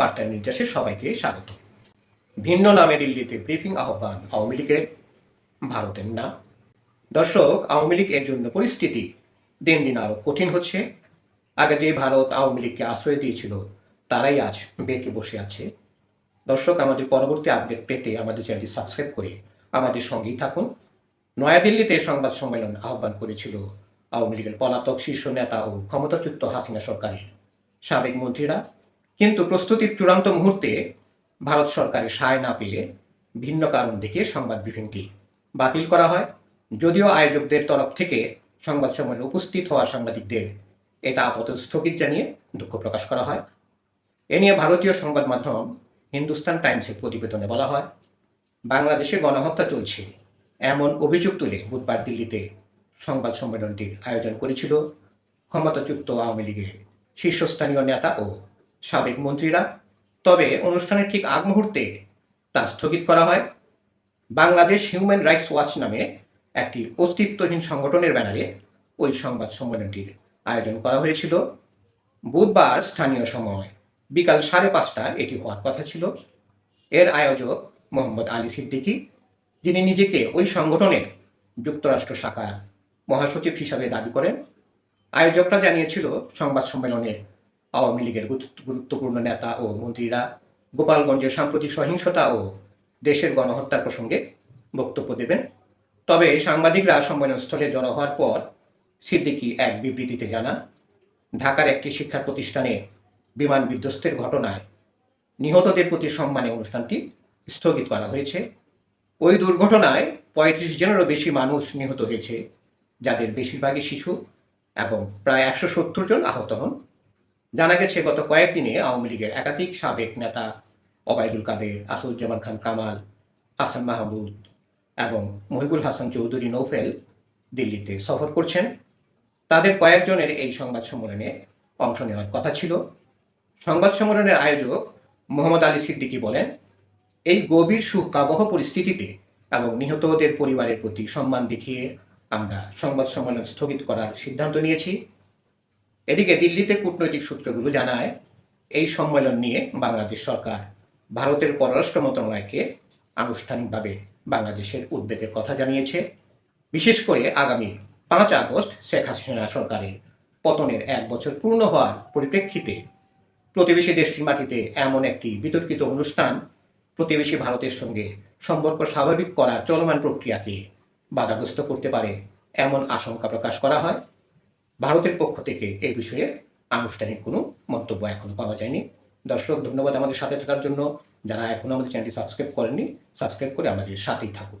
বার্তার নির্যাসে সবাইকে স্বাগত। ভিন্ন নামে দিল্লিতে ব্রিফিং আহ্বান আওয়ামী লীগের। ভারতের না। দর্শক, আওয়ামী লীগ এর জন্য পরিস্থিতি দিন দিন আরও কঠিন হচ্ছে। আগে যে ভারত আওয়ামী লীগকে আশ্রয় দিয়েছিল, তারাই আজ বেঁকে বসে আছে। দর্শক, আমাদের পরবর্তী আপডেট পেতে আমাদের চ্যানেলটি সাবস্ক্রাইব করে আমাদের সঙ্গেই থাকুন। নয়াদিল্লিতে সংবাদ সম্মেলন আহ্বান করেছিল আওয়ামী লীগের পলাতক শীর্ষ নেতা ও ক্ষমতাচ্যুত হাসিনা সরকারের সাবেক মন্ত্রীরা। কিন্তু প্রস্তুতির চূড়ান্ত মুহূর্তে ভারত সরকারের সায় না পেয়ে ভিন্ন কারণ দেখিয়ে সংবাদ ব্রিফিংটি বাতিল করা হয়। যদিও আয়োজকদের তরফ থেকে সংবাদ সম্মেলনে উপস্থিত হওয়া সাংবাদিকদের এটা আপাতত স্থগিত জানিয়ে দুঃখ প্রকাশ করা হয়। এ নিয়ে ভারতীয় সংবাদ মাধ্যম হিন্দুস্তান টাইমসের প্রতিবেদনে বলা হয়, বাংলাদেশে গণহত্যা চলছে এমন অভিযোগ তুলে বুধবার দিল্লিতে সংবাদ সম্মেলনটির আয়োজন করেছিল ক্ষমতাচ্যুত আওয়ামী লীগের শীর্ষস্থানীয় নেতা ও সাবেক মন্ত্রীরা। তবে অনুষ্ঠানের ঠিক আগ মুহূর্তে তা স্থগিত করা হয়। বাংলাদেশ হিউম্যান রাইটস ওয়াচ নামে একটি অস্তিত্বহীন সংগঠনের ব্যানারে ওই সংবাদ সম্মেলনটির আয়োজন করা হয়েছিল। বুধবার স্থানীয় সময় বিকাল সাড়ে পাঁচটা এটি হওয়ার কথা ছিল। এর আয়োজক মোহাম্মদ আলী সিদ্দিকী, যিনি নিজেকে ওই সংগঠনের যুক্তরাষ্ট্র শাখার মহাসচিব হিসাবে দাবি করেন। আয়োজকরা জানিয়েছিল, সংবাদ সম্মেলনে আওয়ামী লীগের গুরুত্বপূর্ণ নেতা ও মন্ত্রীরা গোপালগঞ্জের সাম্প্রতিক সহিংসতা ও দেশের গণহত্যার প্রসঙ্গে বক্তব্য দেবেন। তবে সাংবাদিকরা সম্মেলনস্থলে জড়ো হওয়ার পর সিদ্দিকী এক বিবৃতিতে জানান, ঢাকার একটি শিক্ষা প্রতিষ্ঠানে বিমান বিধ্বস্তের ঘটনায় নিহতদের প্রতি সম্মানে অনুষ্ঠানটি স্থগিত করা হয়েছে। ওই দুর্ঘটনায় পঁয়ত্রিশ জনেরও বেশি মানুষ নিহত হয়েছে, যাদের বেশিরভাগই শিশু এবং প্রায় একশো সত্তর জন আহত হন। জানা গেছে, গত কয়েকদিনে আওয়ামী লীগের একাধিক সাবেক নেতা ওবায়দুল কাদের আসুজ্জামান খান কামাল, হাসান মাহমুদ এবং মহিবুল হাসান চৌধুরী নৌফেল দিল্লিতে সফর করছেন। তাদের কয়েকজনের এই সংবাদ সম্মেলনে অংশ নেওয়ার কথা ছিল। সংবাদ সম্মেলনের আয়োজক মোহাম্মদ আলী সিদ্দিকী বলেন, এই গভীর সুখাবহ পরিস্থিতিতে এবং নিহতদের পরিবারের প্রতি সম্মান দেখিয়ে আমরা সংবাদ সম্মেলন স্থগিত করার সিদ্ধান্ত নিয়েছি। এদিকে দিল্লিতে কূটনৈতিক সূত্রগুলো জানায়, এই সম্মেলন নিয়ে বাংলাদেশ সরকার, ভারতের পররাষ্ট্র মন্ত্রণালয়কে আনুষ্ঠানিকভাবে বাংলাদেশের উদ্বেগের কথা জানিয়েছে। বিশেষ করে আগামী পাঁচ আগস্ট শেখ হাসিনা সরকারের পতনের এক বছর পূর্ণ হওয়ার পরিপ্রেক্ষিতে প্রতিবেশী দেশটির মাটিতে এমন একটি বিতর্কিত অনুষ্ঠান প্রতিবেশী ভারতের সঙ্গে সম্পর্ক স্বাভাবিক করার চলমান প্রক্রিয়াকে বাধাগ্রস্ত করতে পারে এমন আশঙ্কা প্রকাশ করা হয়। ভারতের পক্ষ থেকে এই বিষয়ে আনুষ্ঠানিক কোনো মন্তব্য এখনও পাওয়া যায়নি। দর্শক, ধন্যবাদ আমাদের সাথে থাকার জন্য। যারা এখনও আমাদের চ্যানেলটি সাবস্ক্রাইব করেননি, সাবস্ক্রাইব করে আমাদের সাথেই থাকুন।